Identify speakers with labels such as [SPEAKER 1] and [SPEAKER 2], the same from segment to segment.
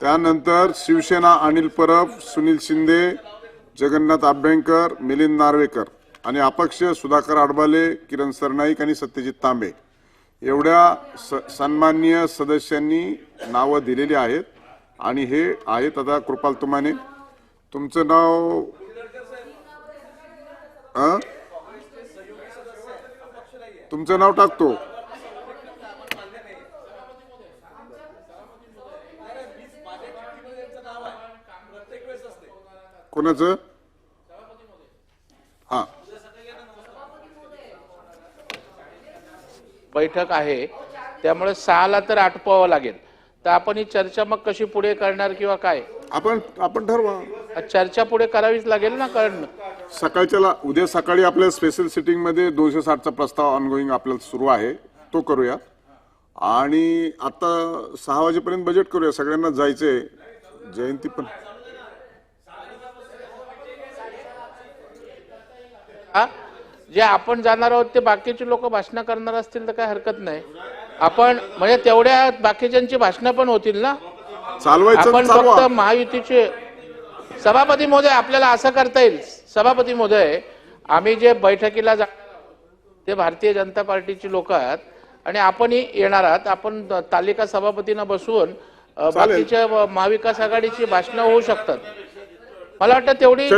[SPEAKER 1] त्यानंतर शिवसेना अनिल परब सुनील शिंदे जगन्नाथ आभ्यंकर मिलिंद नार्वेकर आणि अपक्ष सुधाकर आडबाले किरण सरनाईक आणि सत्यजित तांबे. एवढ्या स सन्माननीय सदस्यांनी नावं दिलेली आहेत आणि हे आहेत आता कृपाल तुमाने. तुमचं नाव? तुमचं नाव टाकतो. कोणाचं? हा.
[SPEAKER 2] बैठक आहे. त्यामुळे सहाला तर आटपावं लागेल. तर आपण ही चर्चा मग कशी पुढे करणार किंवा काय?
[SPEAKER 1] आपण आपण ठरवा.
[SPEAKER 2] चर्चा पुढे करावीच लागेल ना कारण
[SPEAKER 1] सकाळच्या उद्या सकाळी आपल्या स्पेशल सिटिंगमध्ये दोनशे साठचा प्रस्ताव ऑनगोईंग आपल्याला सुरू आहे. तो करूया. आणि आता सहा वाजेपर्यंत बजेट करूया. सगळ्यांना जायचंय. जयंती पण
[SPEAKER 2] हा? जे आपण जाणार आहोत ते बाकीचे लोक भाषणं करणार असतील तर काय हरकत नाही आपण म्हणजे तेवढ्या बाकीच्यांची भाषणं पण होतील ना आपण फक्त महायुतीचे सभापती महोदय आपल्याला असं करता येईल सभापती महोदय आम्ही जे बैठकीला जा ते भारतीय जनता पार्टीची लोक आहेत आणि आपणही येणार आहात आपण तालिका सभापतींना बसवून. बाकीच्या महाविकास आघाडीची भाषणं होऊ शकतात मला वाटतं तेवढी.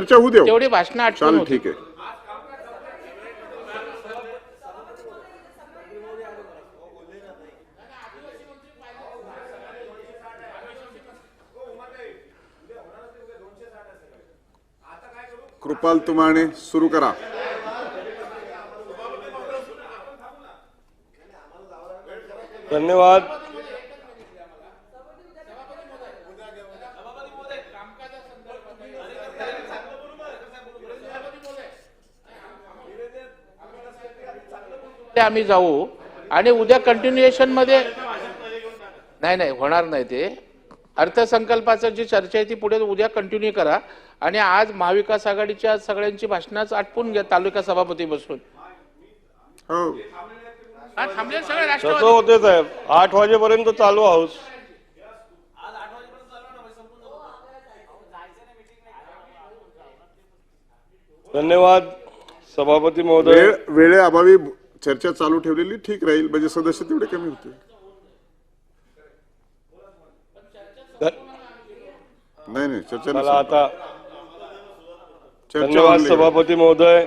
[SPEAKER 2] तेवढी भाषणं आठवण.
[SPEAKER 1] ठीक आहे कृपाल तुमाने सुरू करा।
[SPEAKER 3] धन्यवाद।
[SPEAKER 2] ते आम्ही जाऊ. आणि उद्या कंटिन्युएशनमध्ये नाही नाही होणार नाही ते. अर्थसंकल्पाचं जी चर्चा आहे ती पुढे उद्या कंटिन्यू करा. आणि आज महाविकास आघाडीच्या सगळ्यांची भाषणच आटपून घ्या तालुका सभापती बसून.
[SPEAKER 1] हो.
[SPEAKER 2] थांबले सगळे
[SPEAKER 3] तसं
[SPEAKER 2] राष्ट्रवादी
[SPEAKER 3] होते साहेब. आठ वाजेपर्यंत चालू हाऊस. धन्यवाद सभापती महोदय.
[SPEAKER 1] वेळ वेळेअभावी चर्चा चालू ठेवलेली ठीक राहील. म्हणजे सदस्य तेवढे कमी होते नाही नाही चर्चा
[SPEAKER 3] मला. आता
[SPEAKER 1] चर्चा
[SPEAKER 3] धन्यवाद. सभापती महोदय